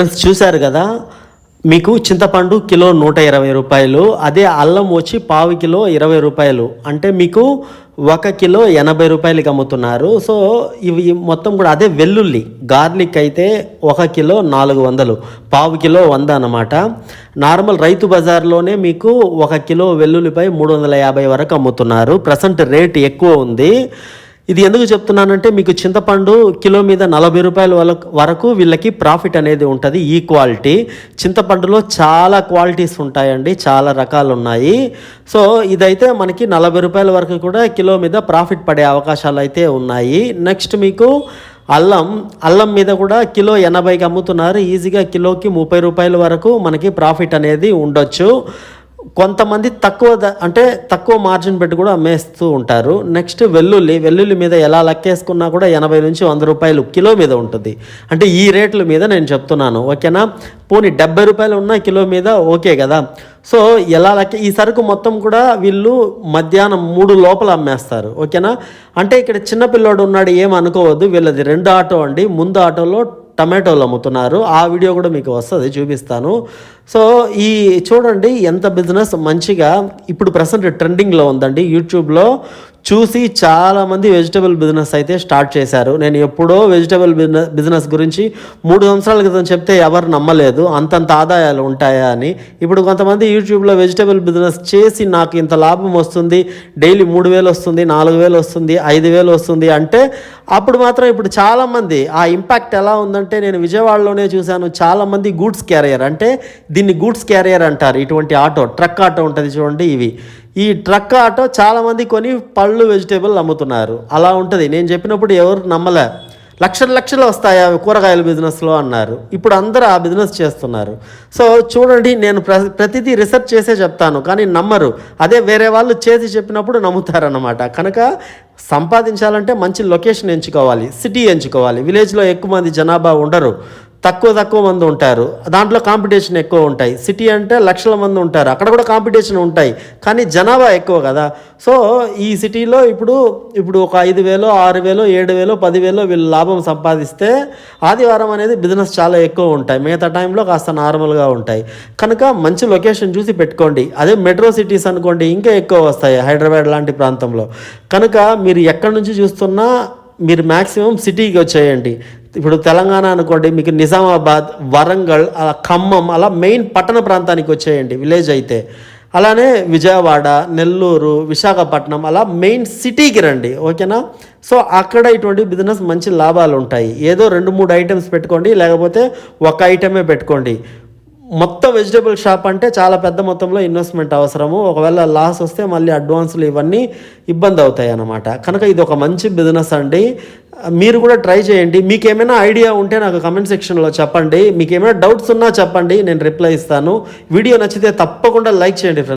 Friends చూశారు కదా? మీకు చింతపండు కిలో నూట ఇరవై రూపాయలు అదే అల్లం వచ్చి పావు కిలో ఇరవై రూపాయలు. అంటే మీకు ఒక కిలో ఎనభై రూపాయలకి అమ్ముతున్నారు. సో ఇవి మొత్తం కూడా అదే వెల్లుల్లి గార్లిక్ అయితే ఒక కిలో నాలుగు వందలు పావు కిలో వంద అన్నమాట. నార్మల్ రైతు బజార్లోనే మీకు ఒక కిలో వెల్లుల్లిపై మూడు వందల యాభై వరకు అమ్ముతున్నారు. ప్రజెంట్ రేట్ ఎక్కువ ఉంది. ఇది ఎందుకు చెప్తున్నానంటే మీకు చింతపండు కిలో మీద నలభై రూపాయల వరకు వీళ్ళకి ప్రాఫిట్ అనేది ఉంటుంది ఈ క్వాలిటీ. చింతపండులో చాలా క్వాలిటీస్ ఉంటాయండి చాలా రకాలు ఉన్నాయి. సో ఇదైతే మనకి నలభై రూపాయల వరకు కూడా కిలో మీద ప్రాఫిట్ పడే అవకాశాలు అయితే ఉన్నాయి. నెక్స్ట్ మీకు అల్లం. అల్లం మీద కూడా కిలో ఎనభైకి అమ్ముతున్నారు. ఈజీగా కిలోకి ముప్పై రూపాయల వరకు మనకి ప్రాఫిట్ అనేది ఉండొచ్చు. కొంతమంది తక్కువ ద- అంటే తక్కువ మార్జిన్ పెట్టి కూడా అమ్మేస్తూ ఉంటారు. నెక్స్ట్ వెల్లుల్లి వెల్లుల్లి మీద ఎలా లెక్కేసుకున్నా కూడా ఎనభై నుంచి వంద రూపాయలు కిలో మీద ఉంటుంది. అంటే ఈ రేట్ల మీద నేను చెప్తున్నాను ఓకేనా? పోనీ డెబ్బై రూపాయలు ఉన్న కిలో మీద ఓకే కదా. సో ఎలా లెక్క ఈ సరుకు మొత్తం కూడా వీళ్ళు మధ్యాహ్నం మూడు లోపల అమ్మేస్తారు ఓకేనా? అంటే ఇక్కడ చిన్నపిల్లోడు ఉన్నాడు ఏం అనుకోవద్దు వీళ్ళది రెండు ఆటో అండి. ముందు ఆటోలో టమాటోలు అమ్ముతున్నారు. ఆ వీడియో కూడా మీకు వస్తుంది చూపిస్తాను. సో ఈ చూడండి ఎంత బిజినెస్ మంచిగా ఇప్పుడు ప్రజెంట్ ట్రెండింగ్లో ఉందండి. యూట్యూబ్లో చూసి చాలామంది వెజిటబుల్ బిజినెస్ అయితే స్టార్ట్ చేశారు. నేను ఎప్పుడో వెజిటబుల్ బిజినెస్ బిజినెస్ గురించి మూడు సంవత్సరాల క్రితం చెప్తే ఎవరు నమ్మలేదు. అంతంత ఆదాయాలు ఉంటాయా అని. ఇప్పుడు కొంతమంది యూట్యూబ్లో వెజిటబుల్ బిజినెస్ చేసి నాకు ఇంత లాభం వస్తుంది డైలీ మూడు వేలు వస్తుంది నాలుగు వేలు వస్తుంది ఐదు వేలు వస్తుంది అంటే అప్పుడు మాత్రం ఇప్పుడు చాలామంది ఆ ఇంపాక్ట్ ఎలా ఉందంటే నేను విజయవాడలోనే చూశాను చాలామంది గూడ్స్ క్యారియర్ అంటే దీన్ని గూడ్స్ క్యారియర్ అంటారు. ఇటువంటి ఆటో ట్రక్ ఆటో ఉంటుంది చూడండి ఇవి. ఈ ట్రక్ ఆటో చాలామంది కొని పళ్ళు వెజిటేబుల్ అమ్ముతున్నారు అలా ఉంటుంది. నేను చెప్పినప్పుడు ఎవరు నమ్మలే. లక్షలు లక్షలు వస్తాయి అవి కూరగాయల బిజినెస్లో అన్నారు. ఇప్పుడు అందరూ ఆ బిజినెస్ చేస్తున్నారు. సో చూడండి నేను ప్ర ప్రతిదీ రీసెర్చ్ చేసే చెప్తాను. కానీ నమ్మరు. అదే వేరే వాళ్ళు చేసి చెప్పినప్పుడు నమ్ముతారన్నమాట. కనుక సంపాదించాలంటే మంచి లొకేషన్ ఎంచుకోవాలి. సిటీ ఎంచుకోవాలి. విలేజ్లో ఎక్కువ మంది జనాభా ఉండరు. తక్కువ తక్కువ మంది ఉంటారు. దాంట్లో కాంపిటీషన్ ఎక్కువ ఉంటాయి. సిటీ అంటే లక్షల మంది ఉంటారు. అక్కడ కూడా కాంపిటీషన్ ఉంటాయి. కానీ జనాభా ఎక్కువ కదా. సో ఈ సిటీలో ఇప్పుడు ఇప్పుడు ఒక ఐదు వేలు ఆరు వేలు ఏడు వేలు పదివేలో వీళ్ళు లాభం సంపాదిస్తే ఆదివారం అనేది బిజినెస్ చాలా ఎక్కువ ఉంటాయి. మిగతా టైంలో కాస్త నార్మల్గా ఉంటాయి. కనుక మంచి లొకేషన్ చూసి పెట్టుకోండి. అదే మెట్రో సిటీస్ అనుకోండి ఇంకా ఎక్కువ వస్తాయి హైదరాబాద్ లాంటి ప్రాంతంలో. కనుక మీరు ఎక్కడి నుంచి చూస్తున్నా మీరు మ్యాక్సిమం సిటీకి వచ్చేయండి. ఇప్పుడు తెలంగాణ అనుకోండి మీకు నిజామాబాద్ వరంగల్ అలా ఖమ్మం అలా మెయిన్ పట్టణ ప్రాంతానికి వచ్చేయండి విలేజ్ అయితే. అలానే విజయవాడ నెల్లూరు విశాఖపట్నం అలా మెయిన్ సిటీకి రండి ఓకేనా? సో అక్కడ ఇటువంటి బిజినెస్ మంచి లాభాలు ఉంటాయి. ఏదో రెండు మూడు ఐటమ్స్ పెట్టుకోండి లేకపోతే ఒక ఐటమే పెట్టుకోండి. మొత్తం వెజిటబుల్ షాప్ అంటే చాలా పెద్ద మొత్తంలో ఇన్వెస్ట్మెంట్ అవసరము. ఒకవేళ లాస్ వస్తే మళ్ళీ అడ్వాన్సులు ఇవన్నీ ఇబ్బంది అవుతాయి అన్నమాట కనుక ఇది ఒక మంచి బిజినెస్ అండి. మీరు కూడా ట్రై చేయండి. మీకు ఏమైనా ఐడియా ఉంటే నాకు కమెంట్ సెక్షన్లో చెప్పండి. మీకు ఏమైనా డౌట్స్ ఉన్నా చెప్పండి. నేను రిప్లై ఇస్తాను. వీడియో నచ్చితే తప్పకుండా లైక్ చేయండి ఫ్రెండ్స్